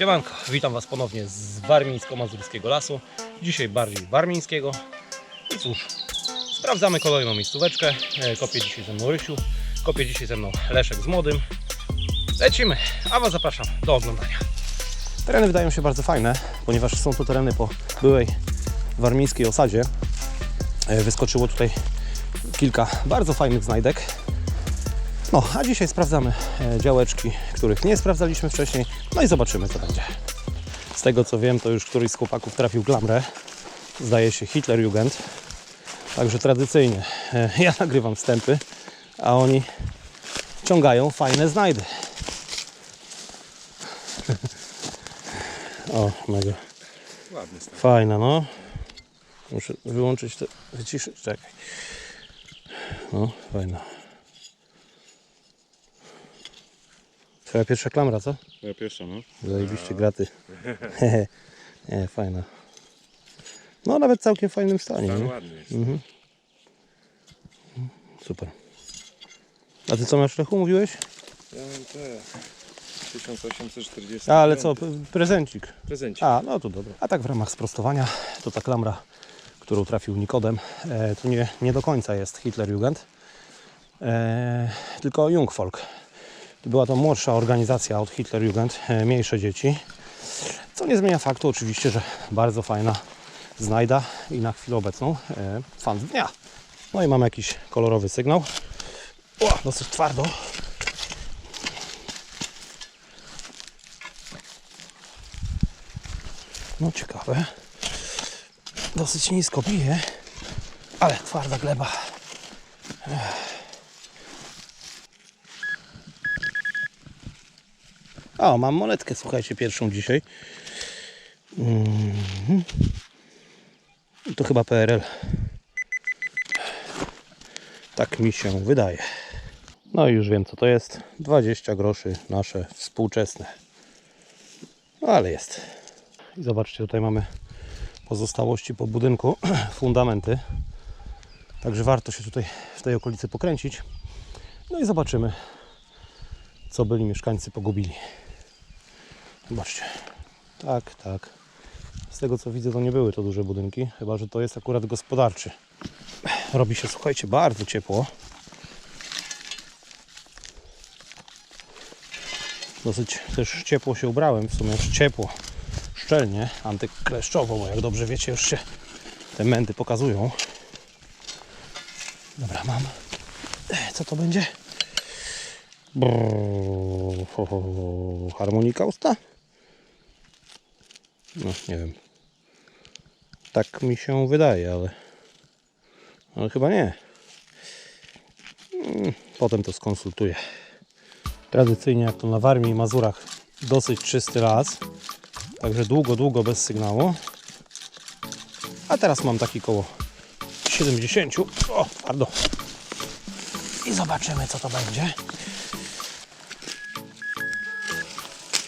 Siemanko, witam Was ponownie z warmińsko-mazurskiego lasu. Dzisiaj bardziej warmińskiego. I cóż, sprawdzamy kolejną miejscóweczkę. E, Kopie dzisiaj ze mną Rysiu, kopie dzisiaj ze mną Leszek z Młodym. Lecimy, a Was zapraszam do oglądania. Tereny wydają się bardzo fajne, ponieważ są to tereny po byłej warmińskiej osadzie. E, Wyskoczyło tutaj kilka bardzo fajnych znajdek. No, a dzisiaj sprawdzamy e, działeczki, których nie sprawdzaliśmy wcześniej. No i zobaczymy, co będzie. Z tego co wiem, to już któryś z chłopaków trafił glamrę. Zdaje się Hitlerjugend. Także tradycyjnie e, ja nagrywam wstępy, a oni ciągają fajne znajdy. o, mega. Ładny stan. Fajna, no. Muszę wyłączyć to, wyciszyć, czekaj. No, fajna. Twoja pierwsza klamra, co? Ja pierwsza, no. Zajebiście graty. nie, fajna. No, nawet w całkiem fajnym stanie, Stan nie? ładny jest. Mhm. Super. A ty co masz, Lechu, mówiłeś? Ja mam te 1840. A, ale co, p- prezencik. Prezencik. A, no to dobra. A tak w ramach sprostowania, to ta klamra, którą trafił Nikodem, e, to nie, nie do końca jest Hitlerjugend, e, tylko Jungvolk. Była to młodsza organizacja od Hitlerjugend, e, mniejsze dzieci. Co nie zmienia faktu oczywiście, że bardzo fajna znajda i na chwilę obecną e, fan dnia. No i mamy jakiś kolorowy sygnał. O, dosyć twardo. No ciekawe. Dosyć nisko bije, ale twarda gleba. Ech. O, mam monetkę, słuchajcie, pierwszą dzisiaj. Mhm. To chyba PRL. Tak mi się wydaje. No i już wiem co to jest. 20 groszy nasze współczesne. No ale jest. I zobaczcie, tutaj mamy pozostałości po budynku, fundamenty. Także warto się tutaj w tej okolicy pokręcić. No i zobaczymy, co byli mieszkańcy pogubili. Zobaczcie. Tak, tak. Z tego co widzę, to nie były to duże budynki, chyba że to jest akurat gospodarczy. Robi się, słuchajcie, bardzo ciepło. Dosyć też ciepło się ubrałem, w sumie już ciepło szczelnie, antykleszczowo, bo jak dobrze wiecie, już się te mędy pokazują. Dobra, mam. E, Co to będzie? Brrr, ho, ho, ho. Harmonika usta? No, nie wiem. Tak mi się wydaje, ale, ale chyba nie. Mm, Potem to skonsultuję. Tradycyjnie, jak to na Warmii i Mazurach, dosyć czysty las. Także długo, długo bez sygnału. A teraz mam taki koło 70. O, pardon. I zobaczymy, co to będzie.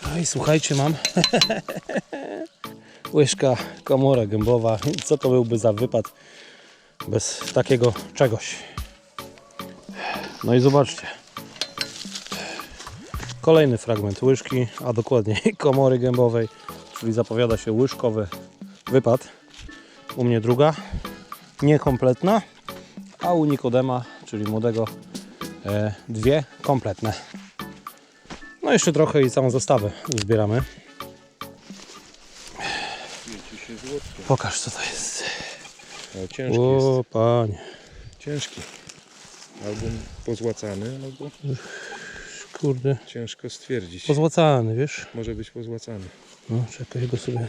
No i słuchajcie, mam łyżka, komora gębowa. Co to byłby za wypad bez takiego czegoś? No i zobaczcie. Kolejny fragment łyżki, a dokładniej komory gębowej, czyli zapowiada się łyżkowy wypad. U mnie druga, niekompletna, a u Nikodema, czyli młodego, e, dwie kompletne. No jeszcze trochę i całą zestawę zbieramy. Pokaż co to jest. Ale ciężki jest. O panie. Ciężki. Albo pozłacany, albo Kurde. ciężko stwierdzić. Pozłacany, wiesz? Może być pozłacany. No, czekaj, go sobie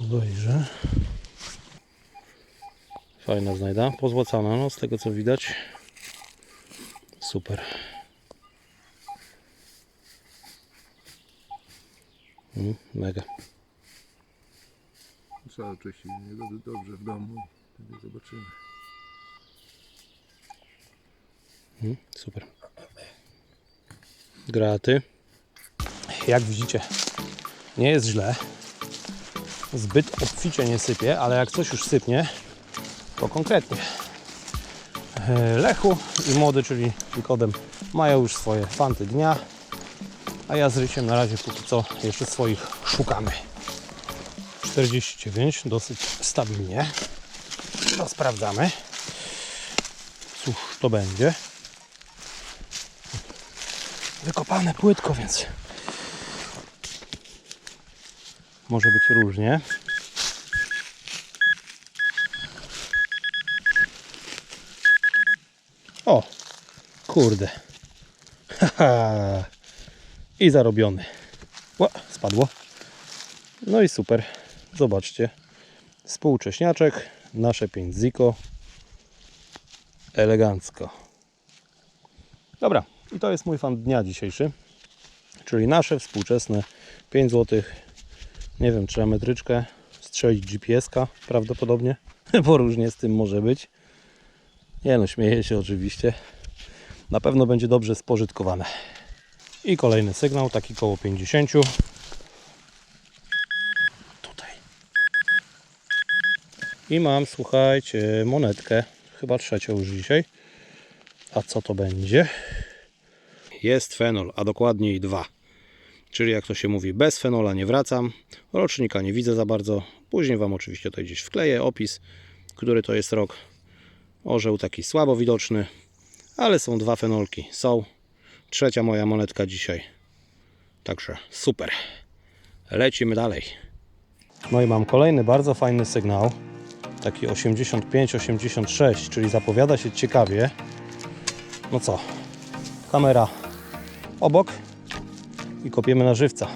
obejrzę. Fajna znajda, pozłacana, no z tego co widać. Super. Mm, mega. Trzeba czyścić niego dobrze w domu. Wtedy zobaczymy. Mm, super. Graty. Jak widzicie, nie jest źle. Zbyt obficie nie sypie, ale jak coś już sypnie, to konkretnie. E, Lechu i młody, czyli Nikodem, mają już swoje fanty dnia. A ja z Rysiem na razie póki co jeszcze swoich szukamy. 49, dosyć stabilnie. No sprawdzamy. Cóż to będzie? Wykopane płytko, więc może być różnie. O, kurde. Haha. I zarobiony. Ła, spadło. No i super. Zobaczcie. Współcześniaczek. Nasze 5 ziko. Elegancko. Dobra. I to jest mój fan dnia dzisiejszy. Czyli nasze współczesne 5 zł. Nie wiem, trzeba metryczkę strzelić GPS-ka prawdopodobnie. Bo różnie z tym może być. Nie no, śmieję się oczywiście. Na pewno będzie dobrze spożytkowane. I kolejny sygnał, taki koło 50. I mam, słuchajcie, monetkę. Chyba trzecią już dzisiaj. A co to będzie? Jest fenol, a dokładniej dwa. Czyli jak to się mówi, bez fenola nie wracam. Rocznika nie widzę za bardzo. Później Wam oczywiście tutaj gdzieś wkleję opis, który to jest rok. Orzeł taki słabo widoczny, ale są dwa fenolki. Są. Trzecia moja monetka dzisiaj. Także super. Lecimy dalej. No i mam kolejny bardzo fajny sygnał. Taki 85-86, czyli zapowiada się ciekawie. No co? Kamera obok i kopiemy na żywca.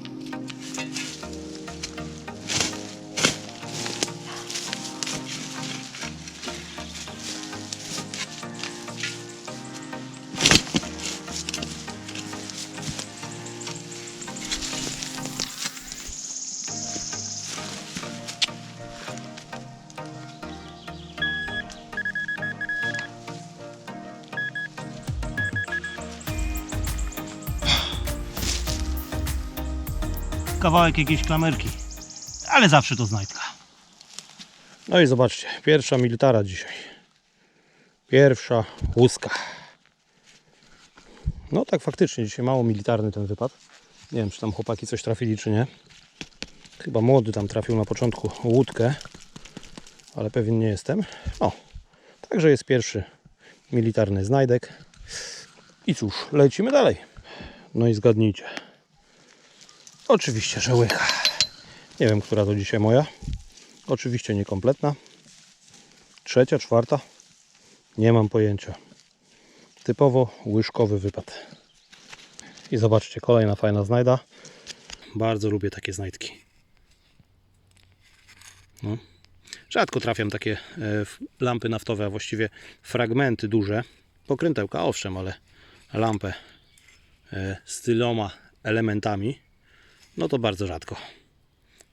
Kawałek jakiejś klamerki. Ale zawsze to znajdka. No i zobaczcie, pierwsza militara dzisiaj. Pierwsza łuska. No tak faktycznie, dzisiaj mało militarny ten wypad. Nie wiem, czy tam chłopaki coś trafili, czy nie. Chyba młody tam trafił na początku łódkę, ale pewien nie jestem. O, także jest pierwszy militarny znajdek. I cóż, lecimy dalej. No i zgadnijcie. Oczywiście, że łycha. Nie wiem, która to dzisiaj moja. Oczywiście niekompletna. Trzecia, czwarta. Nie mam pojęcia. Typowo łyżkowy wypad. I zobaczcie, kolejna fajna znajda. Bardzo lubię takie znajdki. No. Rzadko trafiam takie e, lampy naftowe, a właściwie fragmenty duże. Pokrętełka owszem, ale lampę e, z tyloma elementami no to bardzo rzadko.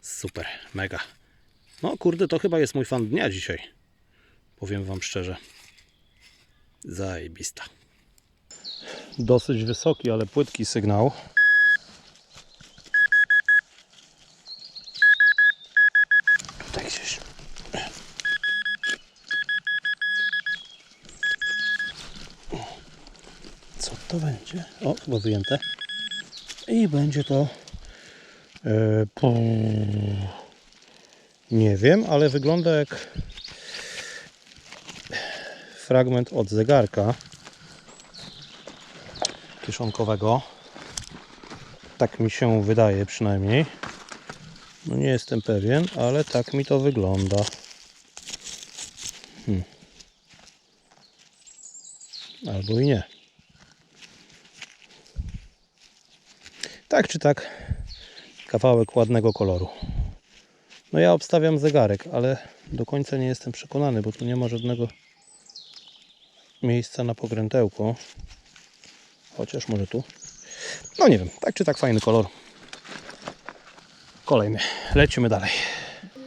Super, mega. No kurde, to chyba jest mój fan dnia dzisiaj. Powiem Wam szczerze. Zajebista. Dosyć wysoki, ale płytki sygnał. Tutaj gdzieś. Co to będzie? O, chyba wyjęte. I będzie to. Nie wiem, ale wygląda jak fragment od zegarka kieszonkowego. Tak mi się wydaje przynajmniej. No nie jestem pewien, ale tak mi to wygląda. Hmm. Albo i nie. Tak czy tak, kawałek ładnego koloru. No ja obstawiam zegarek, ale do końca nie jestem przekonany, bo tu nie ma żadnego miejsca na pokrętełko. Chociaż może tu. No nie wiem, tak czy tak fajny kolor. Kolejny. Lecimy dalej.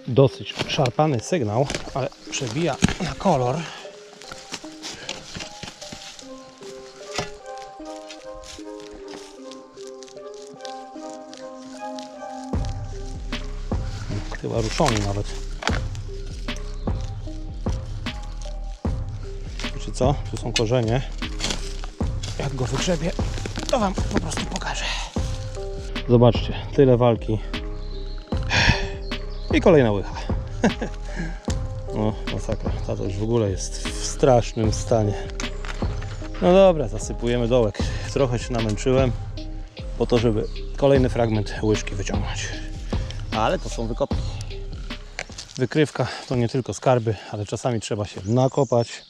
Dosyć szarpany sygnał, ale przebija na kolor. Chyba ruszony nawet. Wiecie co? Tu są korzenie. Jak go wygrzebie, to Wam po prostu pokażę. Zobaczcie, tyle walki. I kolejna łycha. No, masakra. Ta to już w ogóle jest w strasznym stanie. No dobra, zasypujemy dołek. Trochę się namęczyłem po to, żeby kolejny fragment łyżki wyciągnąć. Ale to są wykopki. Wykrywka to nie tylko skarby, ale czasami trzeba się nakopać,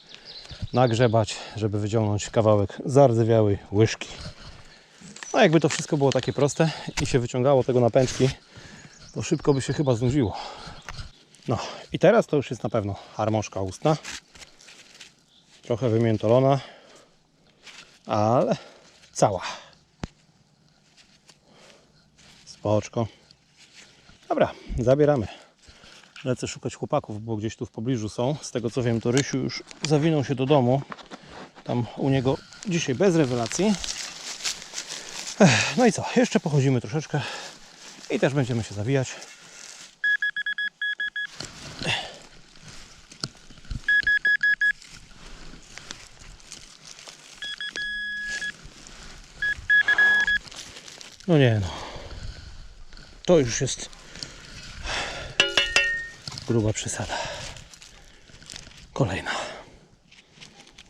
nagrzebać, żeby wyciągnąć kawałek zardzewiałej łyżki. No jakby to wszystko było takie proste i się wyciągało tego na pęczki, to szybko by się chyba znudziło. No i teraz to już jest na pewno harmoszka ustna. Trochę wymiętolona, ale cała. Spoczko. Dobra, zabieramy. Lecę szukać chłopaków, bo gdzieś tu w pobliżu są. Z tego co wiem, to Rysiu już zawinął się do domu. Tam u niego dzisiaj bez rewelacji. No i co? Jeszcze pochodzimy troszeczkę i też będziemy się zawijać. No nie no. To już jest gruba przesada. Kolejna.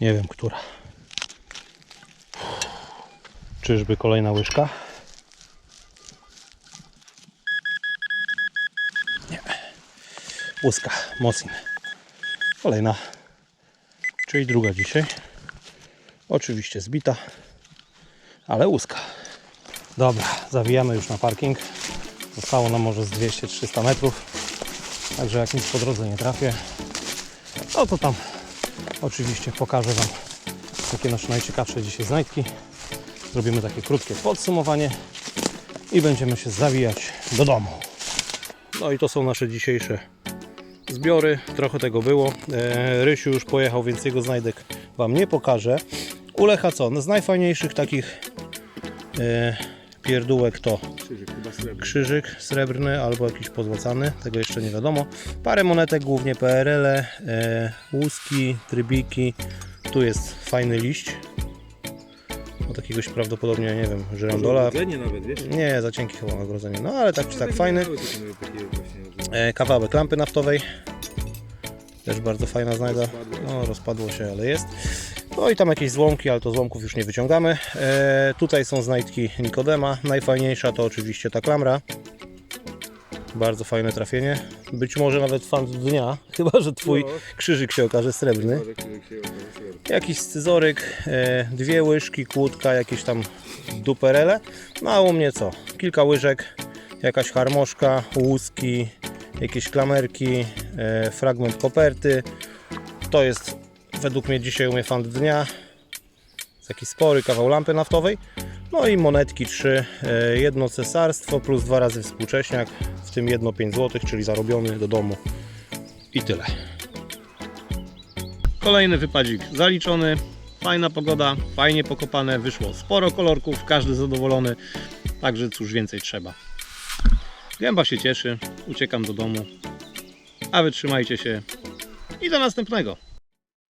Nie wiem, która. Czyżby kolejna łyżka? Nie. Łuska, Mosin. Kolejna. Czyli druga dzisiaj. Oczywiście zbita, ale łuska. Dobra, zawijamy już na parking. Zostało nam może z 200-300 metrów. Także jak nic po drodze nie trafię, no to tam oczywiście pokażę Wam takie nasze najciekawsze dzisiaj znajdki. Zrobimy takie krótkie podsumowanie i będziemy się zawijać do domu. No i to są nasze dzisiejsze zbiory. Trochę tego było. E, Rysiu już pojechał, więc jego znajdek Wam nie pokażę. U Lecha co? No z najfajniejszych takich e, pierdółek to Krzyżyk, srebrny. albo jakiś pozłacany, tego jeszcze nie wiadomo. Parę monetek, głównie PRL, e, łuski, trybiki. Tu jest fajny liść. Od jakiegoś prawdopodobnie, nie wiem, żyrandola. Nawet, wiesz? Nie, za cienki chyba ogrodzenie. No ale tak czy tak fajny. E, kawałek lampy naftowej. Też bardzo fajna znajda. No, rozpadło się, ale jest. No i tam jakieś złomki, ale to złomków już nie wyciągamy. E, tutaj są znajdki Nikodema. Najfajniejsza to oczywiście ta klamra. Bardzo fajne trafienie. Być może nawet fan dnia, chyba że twój No. krzyżyk się okaże srebrny. Może krzyżyk się okaże srebrny. Jakiś scyzoryk, e, dwie łyżki, kłódka, jakieś tam duperele. No a u mnie co? Kilka łyżek, jakaś harmoszka, łuski, jakieś klamerki, e, fragment koperty. To jest według mnie dzisiaj u mnie fan dnia. Taki spory kawał lampy naftowej. No i monetki trzy, e, jedno cesarstwo plus dwa razy współcześniak, w tym jedno 5 zł, czyli zarobiony do domu. I tyle. Kolejny wypadzik zaliczony. Fajna pogoda, fajnie pokopane, wyszło sporo kolorków, każdy zadowolony. Także cóż więcej trzeba. Gęba się cieszy, uciekam do domu. A wy trzymajcie się i do następnego.